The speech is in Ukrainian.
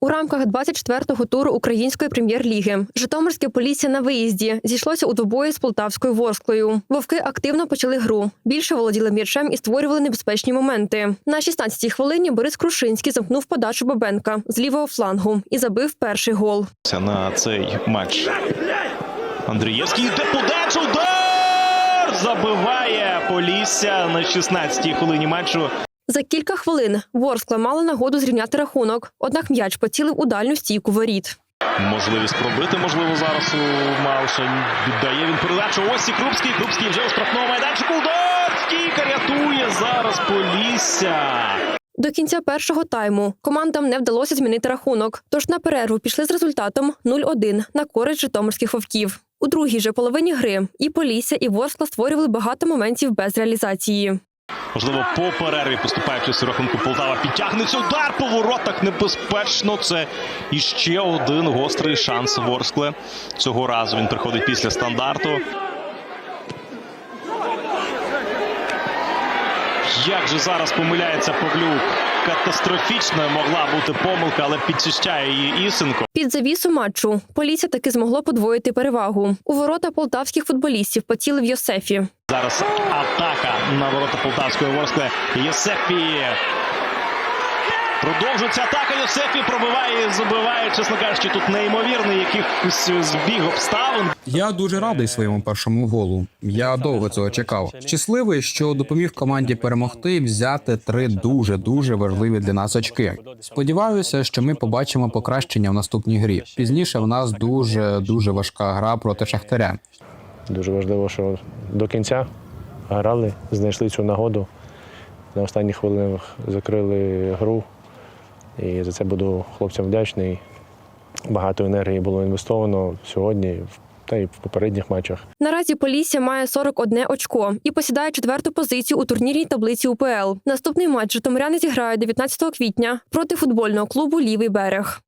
У рамках 24-го туру української прем'єр-ліги Житомирське Полісся на виїзді зійшлося у двобої з полтавською ворсклою. Вовки активно почали гру. Більше володіли м'ячем і створювали небезпечні моменти. На 16-й хвилині Борис Крушинський замкнув подачу Бабенка з лівого флангу і забив перший гол. на цей матч. Андрієвський йде подачу. Забиває Полісся на 16-й хвилині матчу. За кілька хвилин Ворскла мала нагоду зрівняти рахунок, однак м'яч поцілив у дальню стійку воріт. Можливість пробити, можливо, зараз у Малша. Віддає він передачу. Ось і Крупський. Крупський вже у штрафному майданчику. Удар! Рятує зараз Полісся. До кінця першого тайму командам не вдалося змінити рахунок, тож на перерву пішли з результатом 0-1 на користь житомирських вовків. У другій же половині гри і Полісся, і Ворскла створювали багато моментів без реалізації. Можливо, по перерві поступаючись у рахунку Полтава підтягнеться. Удар по воротах небезпечно. Це іще один гострий шанс Ворскли. Цього разу він приходить після стандарту. Як же зараз помиляється Павлюк? Катастрофічною могла бути помилка, але підчищає її Ісенко. Під завісу матчу Полісся таки змогло подвоїти перевагу. У ворота полтавських футболістів поцілив Йосефі. Зараз атака на ворота Полтавської Ворскли. Єсефі. Продовжується атака. Йосефі пробиває і забиває. Чесно кажучи, тут неймовірний якихось збіг обставин. Я дуже радий своєму першому голу. Я довго цього чекав. Щасливий, що допоміг команді перемогти і взяти три дуже дуже важливі для нас очки. Сподіваюся, що ми побачимо покращення в наступній грі. Пізніше в нас дуже дуже важка гра проти Шахтаря. Дуже важливо, що до кінця грали, знайшли цю нагоду. На останніх хвилинах закрили гру. І за це буду хлопцям вдячний. Багато енергії було інвестовано сьогодні та й в попередніх матчах. Наразі Полісся має 41 очко і посідає четверту позицію у турнірній таблиці УПЛ. Наступний матч житомиряни зіграють 19 квітня проти футбольного клубу Лівий берег.